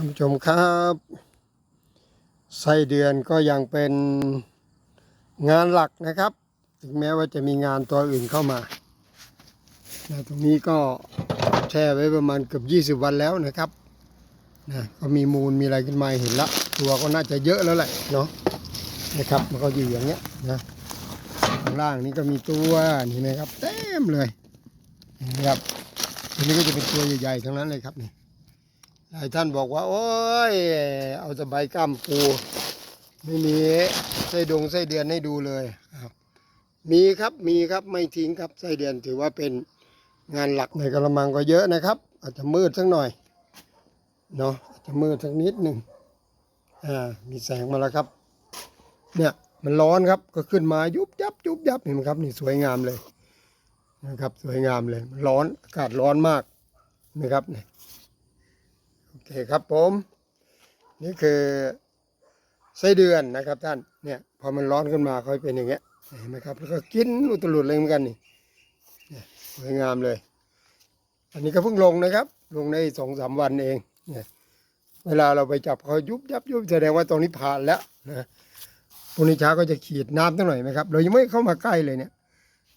ท่านผู้ชมครับไส้เดือนก็ยังเป็นงานหลักนะครับ ถึงแม้ว่าจะมีงานตัวอื่นเข้ามานะตรงนี้ก็แช่ไว้ประมาณเกือบ20 วันแล้วนะครับนะก็มีมูลมีอะไรขึ้นมาเห็นละตัวก็น่าจะเยอะแล้วแหละเนาะนะครับ มันก็อยู่อย่างเงี้ยนะข้างล่างนี้ก็มีตัวนี่นะครับ เต็มเลยนะครับตัวนี้ก็จะเป็นตัวใหญ่ๆทั้งนั้นเลยครับนี่ หลายท่านบอกว่า โอ้ย เอาสบายกล้ามปู ไม่มีไส้ดงไส้เดือนให้ดูเลยครับมีครับมีครับไม่ทิ้งครับไส้เดือนถือว่าเป็นงานหลักในกระมังก็เยอะนะครับ อาจจะมืดสักหน่อยเนาะอาจจะมืดสักนิดหนึ่งอ่ามีแสงมาแล้วครับ เนี่ยมันร้อนครับก็ขึ้นมายุบยับยุบยับเห็นไหมครับนี่สวยงามเลยนะครับ สวยงามเลยร้อนอากาศร้อนมากนะครับเนี่ย อเคครับผม นี่คือไส้เดือนนะครับท่านเนี่ยพอมันร้อนขึ้นมาเขาเป็นอย่างเงี้ยเห็นไหมครับ แล้วก็กินอุตลุดเลยเหมือนกันนี่สวยงามเลย อันนี้ก็เพิ่งลงนะครับ ลงในสองสามวันเองเนี่ยเวลาเราไปจับเขายุบยับยุบแสดงว่าตรงนี้ผ่านแล้วนะพรุ่งนี้เช้าก็จะขีดน้ำตั้งหน่อยไหมครับ เรายังไม่เข้ามาใกล้เลยเนี่ย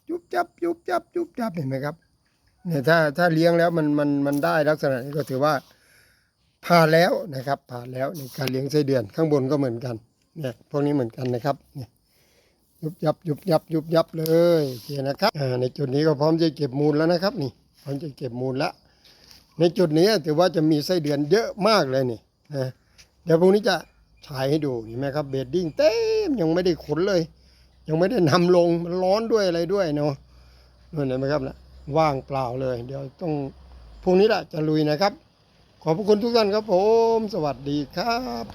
ยุบยับยุบยับยุบยับเห็นไหมครับเนี่ยถ้าถ้าเลี้ยงแล้วมันมันมันได้ลักษณะนี้ก็ถือว่า ผ่านแล้วนะครับ ผ่านแล้วในการเลี้ยงไส้เดือนข้างบนก็เหมือนกันเนี่ยพวกนี้เหมือนกันนะครับเนี่ยยุบยับยุบยับยุบยับเลยโอเคนะครับในจุดนี้ก็พร้อมจะเก็บมูลแล้วนะครับนี่พร้อมจะเก็บมูลแล้วในจุดนี้ถือว่าจะมีไส้เดือนเยอะมากเลยนี่นะเดี๋ยวพรุ่งนี้จะฉายให้ดูเห็นไหมครับเบดดิ้งเต็มยังไม่ได้ขนเลย ยังไม่ได้นำลงมันร้อนด้วยอะไรด้วยเนาะนั่นเห็นไหมครับนะว่างเปล่าเลย เดี๋ยวต้องพรุ่งนี้แหละจะลุยนะครับ ขอบพระคุณทุกท่านครับผม สวัสดีครับ